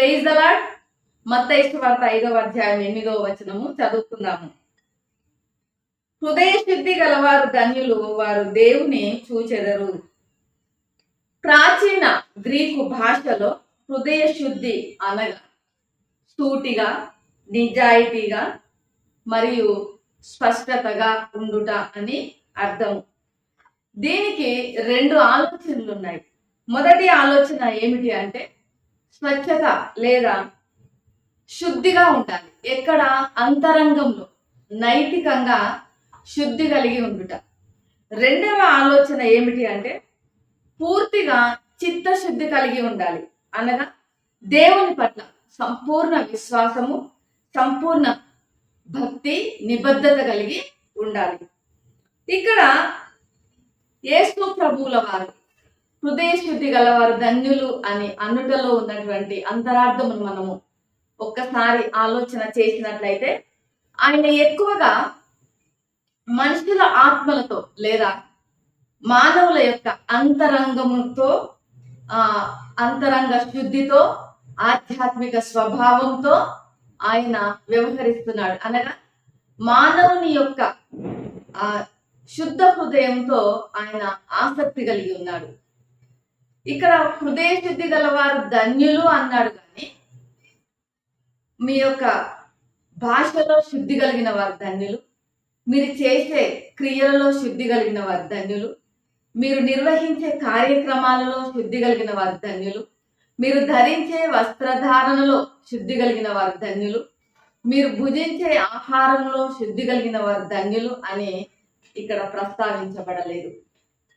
Praise అలాడ్ మత్త వార్త ఐదవ అధ్యాయం ఎనిమిదవ వచనము. చదువుకుందాము. హృదయ శుద్ధి గలవారు ధన్యులు వారు దేవుని చూచెదరు. ప్రాచీన గ్రీకు భాషలో హృదయ శుద్ధి అనగా సూటిగా నిజాయితీగా మరియు స్పష్టతగా ఉండుట అని అర్థం. దీనికి రెండు ఆలోచనలు ఉన్నాయి. మొదటి ఆలోచన ఏమిటి అంటే స్వచ్ఛత లేదా శుద్ధిగా ఉండాలి. ఎక్కడ? అంతరంగంలో నైతికంగా శుద్ధి కలిగి ఉండుట. రెండవ ఆలోచన ఏమిటి అంటే పూర్తిగా చిత్తశుద్ధి కలిగి ఉండాలి. అనగా దేవుని పట్ల సంపూర్ణ విశ్వాసము సంపూర్ణ భక్తి నిబద్ధత కలిగి ఉండాలి. ఇక్కడ యేసు ప్రభువుల వారు హృదయ శుద్ధి గలవారు ధన్యులు అని అనుటలో ఉన్నటువంటి అంతరార్థమును మనము ఒక్కసారి ఆలోచన చేసినట్లయితే ఆయన ఎక్కువగా మనుషుల ఆత్మలతో లేదా మానవుల యొక్క అంతరంగముతో ఆ అంతరంగ శుద్ధితో ఆధ్యాత్మిక స్వభావంతో ఆయన వ్యవహరిస్తున్నాడు. అనగా మానవుని యొక్క ఆ శుద్ధ హృదయంతో ఆయన ఆసక్తి కలిగి ఉన్నాడు. ఇక్కడ హృదయ శుద్ధి గలవారు ధన్యులు అన్నాడు కానీ మీ యొక్క భాషలో శుద్ధి కలిగిన వారు ధన్యులు మీరు చేసే క్రియలలో శుద్ధి కలిగిన వారు ధన్యులు మీరు నిర్వహించే కార్యక్రమాలలో శుద్ధి కలిగిన వారు ధన్యులు మీరు ధరించే వస్త్రధారణలో శుద్ధి కలిగిన వారు ధన్యులు మీరు భుజించే ఆహారంలో శుద్ధి కలిగిన వారు ధన్యులు అని ఇక్కడ ప్రస్తావించబడలేదు.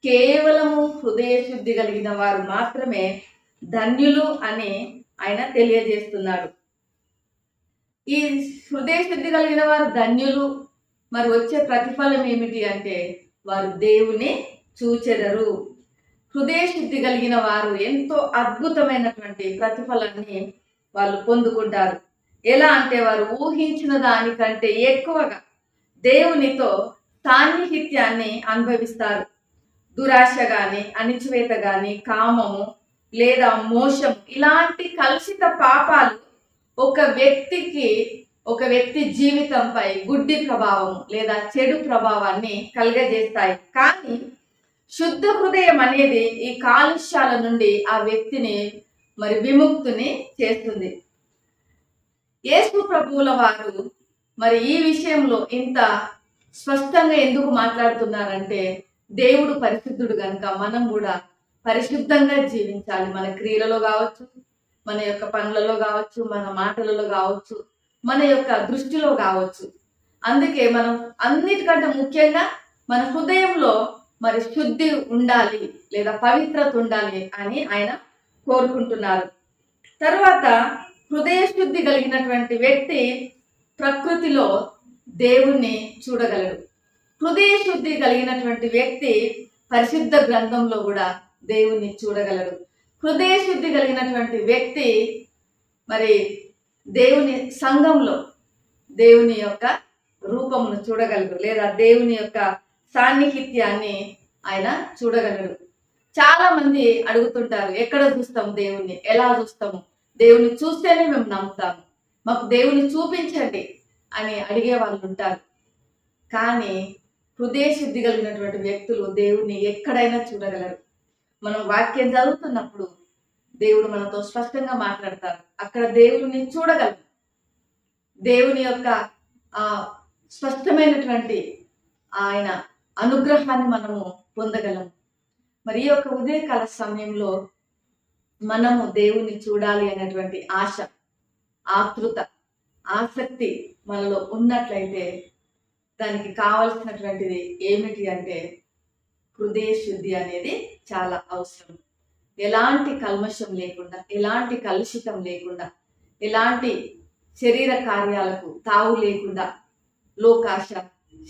కేవలము హృదయ శుద్ధి కలిగిన వారు మాత్రమే ధన్యులు అని ఆయన తెలియజేస్తున్నాడు. ఈ హృదయ శుద్ధి కలిగిన వారు ధన్యులు మరి వచ్చే ప్రతిఫలం ఏమిటి అంటే వారు దేవుని చూచెదరు. హృదయ శుద్ధి కలిగిన వారు ఎంతో అద్భుతమైనటువంటి ప్రతిఫలాన్ని వాళ్ళు పొందుకుంటారు. ఎలా అంటే వారు ఊహించిన దానికంటే ఎక్కువగా దేవునితో సాన్నిహిత్యాన్ని అనుభవిస్తారు. దురాశ గాని అణిచివేత గాని కామము లేదా మోసము ఇలాంటి కలుషిత పాపాలు ఒక వ్యక్తికి ఒక వ్యక్తి జీవితంపై గుడ్డి ప్రభావం లేదా చెడు ప్రభావాన్ని కలుగజేస్తాయి. కానీ శుద్ధ హృదయం అనేది ఈ కాలుష్యాల నుండి ఆ వ్యక్తిని మరి విముక్తిని చేస్తుంది. యేసు ప్రభువుల వారు మరి ఈ విషయంలో ఇంత స్పష్టంగా ఎందుకు మాట్లాడుతున్నారంటే దేవుడు పరిశుద్ధుడు కనుక మనం కూడా పరిశుద్ధంగా జీవించాలి. మన క్రియలలో కావచ్చు మన యొక్క పనులలో కావచ్చు మన మాటలలో కావచ్చు మన యొక్క దృష్టిలో కావచ్చు. అందుకే మనం అన్నిటికంటే ముఖ్యంగా మన హృదయంలో మరి శుద్ధి ఉండాలి లేదా పవిత్రత ఉండాలి అని ఆయన కోరుకుంటున్నారు. తర్వాత హృదయ శుద్ధి కలిగినటువంటి వ్యక్తి ప్రకృతిలో దేవుణ్ణి చూడగలడు. హృదయ శుద్ధి కలిగినటువంటి వ్యక్తి పరిశుద్ధ గ్రంథంలో కూడా దేవుణ్ణి చూడగలడు. హృదయ శుద్ధి కలిగినటువంటి వ్యక్తి మరి దేవుని సంఘంలో దేవుని యొక్క రూపమును చూడగలడు లేదా దేవుని యొక్క సాన్నిహిత్యాన్ని ఆయన చూడగలడు. చాలా మంది అడుగుతుంటారు ఎక్కడ చూస్తాము దేవుణ్ణి ఎలా చూస్తాము? దేవుని చూస్తేనే మేము నమ్ముతాము. మాకు దేవుని చూపించండి అని అడిగే వాళ్ళు ఉంటారు. కానీ హృదయ శుద్ధి కలిగినటువంటి వ్యక్తులు దేవుణ్ణి ఎక్కడైనా చూడగలరు. మనం వాక్యం చదువుతున్నప్పుడు దేవుడు మనతో స్పష్టంగా మాట్లాడతారు. అక్కడ దేవుడిని చూడగలం. దేవుని యొక్క ఆ స్పష్టమైనటువంటి ఆయన అనుగ్రహాన్ని మనము పొందగలం. మరి ఈ యొక్క ఉదయకాల సమయంలో మనము దేవుణ్ణి చూడాలి అనేటువంటి ఆశ ఆతృత ఆసక్తి మనలో ఉన్నట్లయితే దానికి కావలసినటువంటిది ఏమిటి అంటే హృదయ శుద్ధి అనేది చాలా అవసరం. ఎలాంటి కల్మషం లేకుండా ఎలాంటి కలుషితం లేకుండా ఎలాంటి శరీర కార్యాలకు తావు లేకుండా లోకాశ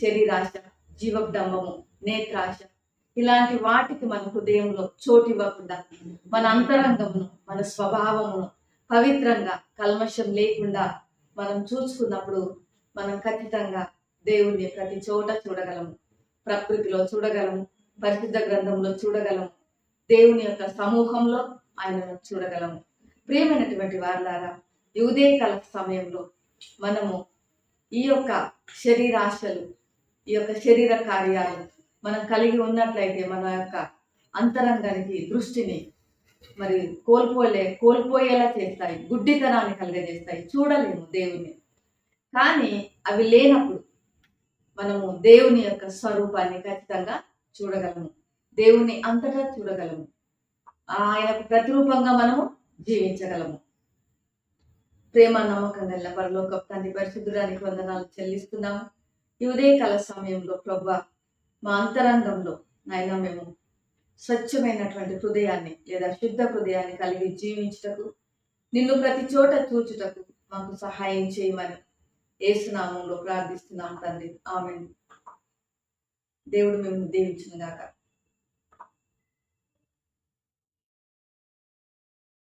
శరీరాశ జీవబ్డంబము నేత్రాశ ఇలాంటి వాటికి మన హృదయంలో చోటు ఇవ్వకుండా మన అంతరంగమును మన స్వభావమును పవిత్రంగా కల్మషం లేకుండా మనం చూసుకున్నప్పుడు మనం ఖచ్చితంగా దేవుణ్ణి ప్రతి చోట చూడగలము. ప్రకృతిలో చూడగలము పరిశుద్ధ గ్రంథంలో చూడగలము. దేవుని యొక్క సమూహంలో ఆయనను చూడగలము. ప్రియమైనటువంటి వారులారా ఈ ఉదయకాల సమయంలో మనము ఈ యొక్క శరీరాశలు ఈ యొక్క శరీర కార్యాలు మనం కలిగి ఉన్నట్లయితే మన యొక్క అంతరంగానికి దృష్టిని మరి కోల్పోలే కోల్పోయేలా చేస్తాయి గుడ్డితనాన్ని కలిగజేస్తాయి. చూడలేము దేవుణ్ణి. కానీ అవి లేనప్పుడు మనము దేవుని యొక్క స్వరూపాన్ని ఖచ్చితంగా చూడగలము. దేవుణ్ణి అంతటా చూడగలము. ఆయనకు ప్రతిరూపంగా మనము జీవించగలము. ప్రేమ నమ్మకం గల పరలోక తండ్రి పరిశుద్ధుడానికి వందనాలు చెల్లిస్తున్నాము ఈ ఉదయకాల సమయంలో ప్రభా మా అంతరంగంలో నాయన మేము స్వచ్ఛమైనటువంటి హృదయాన్ని లేదా శుద్ధ హృదయాన్ని కలిగి జీవించుటకు నిన్ను ప్రతి చోట చూచుటకు మాకు సహాయం చేయమని ఏసునామంలో ప్రార్థిస్తున్నాం తండ్రి. ఆమె దేవుడు మేము దీవించిన గాక